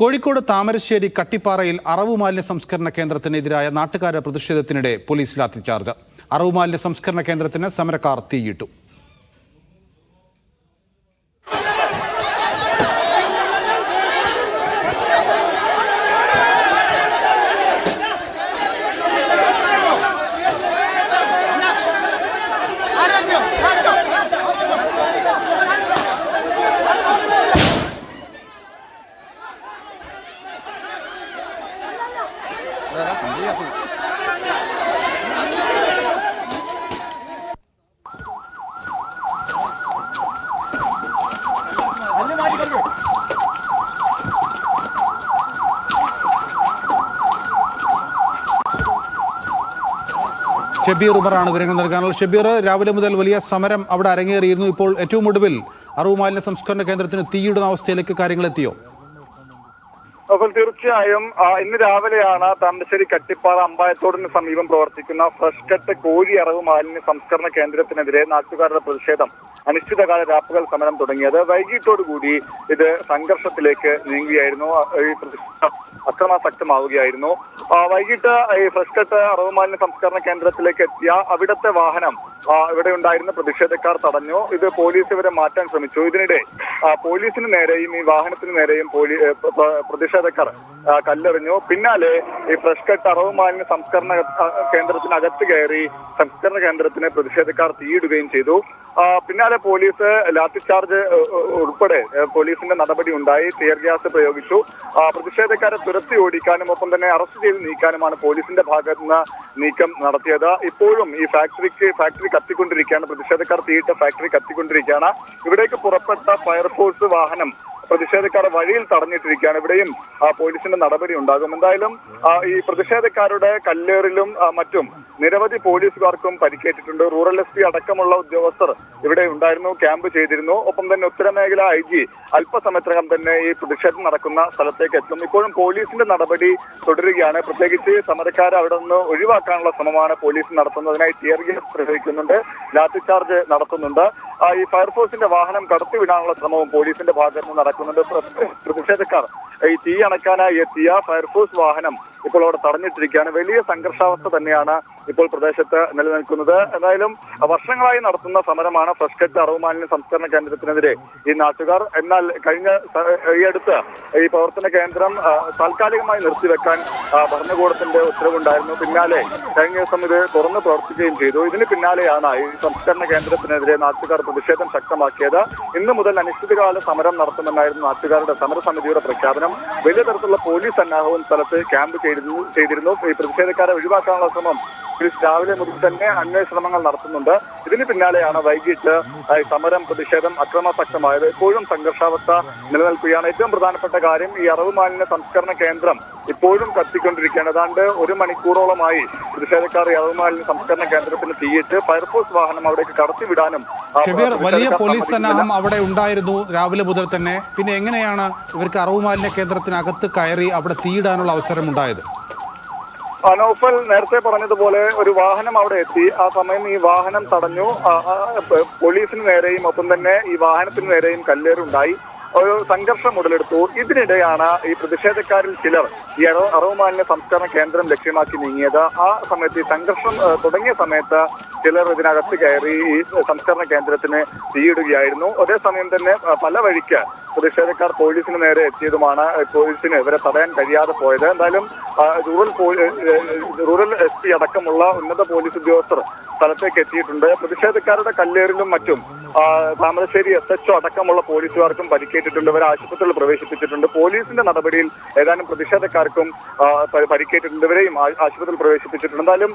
കോഴിക്കോട് താമരശ്ശേരി കട്ടിപ്പാറയിൽ അറവു മാലിന്യ സംസ്കരണ കേന്ദ്രത്തിനെതിരായ നാട്ടുകാരുടെ പ്രതിഷേധത്തിനിടെ പോലീസ് ലാത്തിച്ചാർജ് അറവു മാലിന്യ സംസ്കരണ കേന്ദ്രത്തിന് സമരക്കാർ തീയിട്ടു. ഷബീർ ഉമറാണ് വിവരങ്ങൾ നൽകാനുള്ള. ഷബീർ രാവിലെ മുതൽ വലിയ സമരം അവിടെ അരങ്ങേറിയിരുന്നു. ഇപ്പോൾ ഏറ്റവും ഒടുവിൽ അറിവ് മാലിന്യ സംസ്കരണ കേന്ദ്രത്തിന് തീയിടുന്ന അവസ്ഥയിലേക്ക് കാര്യങ്ങൾ എത്തിയോ? അപ്പോൾ തീർച്ചയായും ഇന്ന് രാവിലെയാണ് താമരശ്ശേരി കട്ടിപ്പാറ അമ്പായത്തോടിന് സമീപം പ്രവർത്തിക്കുന്ന ഫ്രഷ് കട്ട് കോഴി അറവ് മാലിന്യ സംസ്കരണ കേന്ദ്രത്തിനെതിരെ നാട്ടുകാരുടെ പ്രതിഷേധം. അനിശ്ചിതകാല രാപ്പകൽ സമരം തുടങ്ങിയത് വൈകിട്ടോടുകൂടി ഇത് സംഘർഷത്തിലേക്ക് നീങ്ങുകയായിരുന്നു. ഈ പ്രതിഷേധം അക്രമാസക്തമാവുകയായിരുന്നു. വൈകിട്ട് ഈ ഫ്രഷ് കട്ട് അറവുമാലിന്യ സംസ്കരണ കേന്ദ്രത്തിലേക്ക് എത്തിയ അവിടുത്തെ വാഹനം ഇവിടെ ഉണ്ടായിരുന്ന പ്രതിഷേധക്കാർ തടഞ്ഞു. ഇത് പോലീസ് ഇവരെ മാറ്റാൻ ശ്രമിച്ചു. ഇതിനിടെ പോലീസിന് നേരെയും ഈ വാഹനത്തിന് നേരെയും പ്രതിഷേധക്കാർ കല്ലെറിഞ്ഞു. പിന്നാലെ ഈ ഫ്രഷ് കട്ട് അറവ് സംസ്കരണ കേന്ദ്രത്തിനകത്ത് കയറി സംസ്കരണ കേന്ദ്രത്തിന് പ്രതിഷേധക്കാർ തീയിടുകയും ചെയ്തു. പിന്നാലെ പോലീസ് ലാത്തി ചാർജ് ഉൾപ്പെടെ പോലീസിന്റെ നടപടി ഉണ്ടായി ടിയർ ഗ്യാസ് പ്രയോഗിച്ചു. പ്രതിഷേധക്കാരെ തുരത്തി ഓടിക്കാനും ഒപ്പം തന്നെ അറസ്റ്റ് ചെയ്ത് നീക്കാനുമാണ് പോലീസിന്റെ ഭാഗത്ത് നിന്ന് നീക്കം നടത്തിയത്. ഇപ്പോഴും ഈ ഫാക്ടറിക്ക് ഫാക്ടറി കത്തിക്കൊണ്ടിരിക്കുകയാണ്. പ്രതിഷേധക്കാർ തീയിട്ട ഫാക്ടറി കത്തിക്കൊണ്ടിരിക്കുകയാണ്. ഇവിടേക്ക് പുറപ്പെട്ട ഫയർഫോഴ്സ് വാഹനം പ്രതിഷേധക്കാർ വഴിയിൽ തടഞ്ഞിട്ടിരിക്കുകയാണ്. ഇവിടെയും പോലീസിന്റെ നടപടി ഉണ്ടാകും. എന്തായാലും ഈ പ്രതിഷേധക്കാരുടെ കല്ലേറിലും മറ്റും നിരവധി പോലീസുകാർക്കും പരിക്കേറ്റിട്ടുണ്ട്. റൂറൽ എസ് പി അടക്കമുള്ള ഉദ്യോഗസ്ഥർ ഇവിടെ ഉണ്ടായിരുന്നു ക്യാമ്പ് ചെയ്തിരുന്നു. ഒപ്പം തന്നെ ഉത്തരമേഖല ഐ ജി അല്പസമയത്തിനകം തന്നെ ഈ പ്രതിഷേധം നടക്കുന്ന സ്ഥലത്തേക്ക് എത്തും. ഇപ്പോഴും പോലീസിന്റെ നടപടി തുടരുകയാണ്. പ്രത്യേകിച്ച് സമരക്കാരെ അവിടെ നിന്ന് ഒഴിവാക്കാനുള്ള ശ്രമമാണ് പോലീസ് നടത്തുന്നതിനായി ടിയർ ഗ്യാസ് പ്രയോഗിക്കുന്നുണ്ട് ലാത്തിചാർജ് നടത്തുന്നുണ്ട്. ഈ ഫയർഫോഴ്സിന്റെ വാഹനം കടത്തിവിടാനുള്ള ശ്രമവും പോലീസിന്റെ ഭാഗത്ത് നിന്ന് നടക്കുന്നുണ്ട്. പ്ര- പ്രതിഷേധക്കാർ ഈ തീ അണക്കാനായി എത്തിയ ഫയർഫോഴ്സ് വാഹനം ഇപ്പോൾ അവിടെ തടഞ്ഞിട്ടിരിക്കുകയാണ്. വലിയ സംഘർഷാവസ്ഥ തന്നെയാണ് ഇപ്പോൾ പ്രദേശത്ത് നിലനിൽക്കുന്നത്. എന്തായാലും വർഷങ്ങളായി നടത്തുന്ന സമരമാണ് ഫ്രഷ് കട്ട് സംസ്കരണ കേന്ദ്രത്തിനെതിരെ ഈ നാട്ടുകാർ. എന്നാൽ കഴിഞ്ഞ ഈ അടുത്ത് ഈ പ്രവർത്തന കേന്ദ്രം താൽക്കാലികമായി നിർത്തിവെക്കാൻ ഭരണകൂടത്തിന്റെ ഉത്തരവുണ്ടായിരുന്നു. പിന്നാലെ കഴിഞ്ഞ ദിവസം ഇത് തുറന്ന് പ്രവർത്തിക്കുകയും ചെയ്തു. ഇതിന് പിന്നാലെയാണ് ഈ സംസ്കരണ കേന്ദ്രത്തിനെതിരെ നാട്ടുകാർ പ്രതിഷേധം ശക്തമാക്കിയത്. ഇന്ന് മുതൽ അനിശ്ചിതകാല സമരം നടത്തുമെന്നായിരുന്നു നാട്ടുകാരുടെ സമരസമിതിയുടെ പ്രഖ്യാപനം. വലിയ തരത്തിലുള്ള പോലീസ് സന്നാഹവും സ്ഥലത്ത് ക്യാമ്പ് ചെയ്തിരുന്നു ചെയ്തിരുന്നു. ഈ പ്രതിഷേധക്കാരെ ഒഴിവാക്കാനുള്ള ശ്രമം പോലീസ് രാവിലെ മുതൽ തന്നെ അന്വേഷണങ്ങൾ നടത്തുന്നുണ്ട്. ഇതിന് പിന്നാലെയാണ് വൈകിട്ട് സമരം പ്രതിഷേധം അക്രമാസക്തമായത്. ഇപ്പോഴും സംഘർഷാവസ്ഥ നിലനിൽക്കുകയാണ്. ഏറ്റവും പ്രധാനപ്പെട്ട കാര്യം ഈ അറവ് മാലിന്യ സംസ്കരണ കേന്ദ്രം ഇപ്പോഴും കത്തിക്കൊണ്ടിരിക്കുകയാണ്. ഏതാണ്ട് ഒരു മണിക്കൂറോളമായി പ്രതിഷേധക്കാർ ഈ അറവ് മാലിന്യ സംസ്കരണ കേന്ദ്രത്തിന് തീയിട്ട് ഫയർഫോഴ്സ് വാഹനം അവിടേക്ക് കടത്തിവിടാനും വലിയ പോലീസ്. സന്നാഹം അവിടെ ഉണ്ടായിരുന്നു രാവിലെ മുതൽ തന്നെ. പിന്നെ എങ്ങനെയാണ് ഇവർക്ക് അറവ് മാലിന്യ കേന്ദ്രത്തിനകത്ത് കയറി അവിടെ തീയിടാനുള്ള അവസരം ഉണ്ടായത് അനൗഫൽ നേരത്തെ പറഞ്ഞതുപോലെ ഒരു വാഹനം അവിടെ എത്തി. ആ സമയം ഈ വാഹനം തടഞ്ഞു. പോലീസിന് നേരെയും ഒപ്പം തന്നെ ഈ വാഹനത്തിന് നേരെയും കല്ലേറുണ്ടായി. ഒരു സംഘർഷം ഉടലെടുത്തു. ഇതിനിടെയാണ് ഈ പ്രതിഷേധക്കാരിൽ ചിലർ ഈ അറവ് അറവുമാലിന്യ സംസ്കരണ കേന്ദ്രം ലക്ഷ്യമാക്കി നീങ്ങിയത്. ആ സമയത്ത് ഈ സംഘർഷം തുടങ്ങിയ സമയത്ത് ചിലർ ഇതിനകത്ത് കയറി ഈ സംസ്കരണ കേന്ദ്രത്തിന് തീയിടുകയായിരുന്നു. അതേസമയം തന്നെ പല വഴിക്ക് പ്രതിഷേധക്കാർ പോലീസിന് നേരെ എത്തിയതുമാണ് പോലീസിന് ഇവരെ തടയാൻ കഴിയാതെ പോയത്. എന്തായാലും റൂറൽ റൂറൽ എസ് പി അടക്കമുള്ള ഉന്നത പോലീസ് ഉദ്യോഗസ്ഥർ സ്ഥലത്തേക്ക് എത്തിയിട്ടുണ്ട്. പ്രതിഷേധക്കാരുടെ കല്ലേറിലും മറ്റും താമരശ്ശേരി എസ് എച്ച്ഒ അടക്കമുള്ള പോലീസുകാർക്കും പരിക്കേറ്റിട്ടുണ്ട്. ഇവരെ ആശുപത്രിയിൽ പ്രവേശിപ്പിച്ചിട്ടുണ്ട്. പോലീസിന്റെ നടപടിയിൽ ഏതാനും പ്രതിഷേധക്കാർക്കും പരിക്കേറ്റിട്ടുണ്ട്. ഇവരെയും ആശുപത്രിയിൽ പ്രവേശിപ്പിച്ചിട്ടുണ്ട്. എന്തായാലും